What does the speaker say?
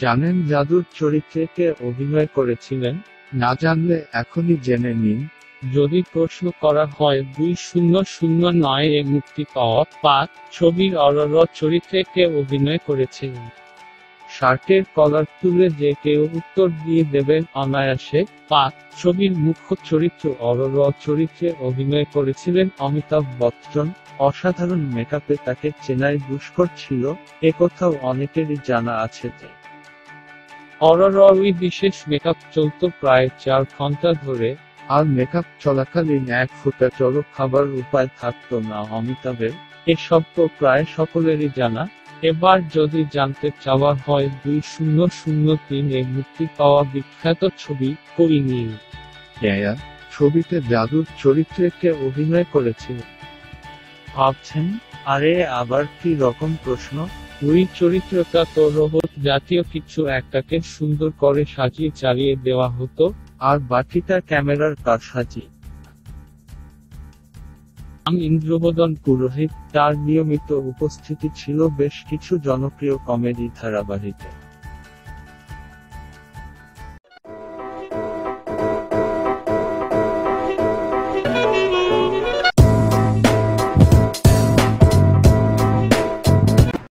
জানেন জাদুর চরিত্রে কে অভিনয় করেছিলেন? না জানলে এখনই জেনে নিন। যদি প্রশ্ন করা হয় দুই শূন্য শূন্য নয় এ মুক্তি পাওয়া পাক, ছবির অরর চরিত্রে কে অভিনয় করেছিলেন? শার্টের কলার তুলে যে কেউ উত্তর দিয়ে দেবেন অনায়াসে, পাক, ছবির মুখ্য চরিত্র অরর চরিত্রে অভিনয় করেছিলেন অমিতাভ বচ্চন। অসাধারণ মেকআপে তাকে চেনাই দুষ্কর ছিল একথাও অনেকেরই জানা আছে যে অরর বিশেষ মেকআপ চলত প্রায় চার ঘণ্টা ধরে। আর মেকআপ চলাকালীন এক ফুটা চলো খাবার উপায় থাকতো না অমিতাভের। এসব তো প্রায় সকলেরই জানা। এবার যদি জানতে চাওয়া হয় দুই শূন্য শূন্য তিন এ মুক্তি পাওয়া বিখ্যাত ছবি কই নীল ছবিতে জাদুর চরিত্রে কে অভিনয় করেছিল। ভাবছেন আরে আবার কি রকম প্রশ্ন? ওই চরিত্রটা তো রোবট জাতীয় কিছু একটাকে সুন্দর করে সাজিয়ে চালিয়ে দেওয়া হতো, আর বাকিটা ক্যামেরার কারসাজি। আমি ইন্দ্রবদন পুরোহিত তার নিয়মিত উপস্থিতি ছিল বেশ কিছু জনপ্রিয় কমেডি ধারাবাহিকে।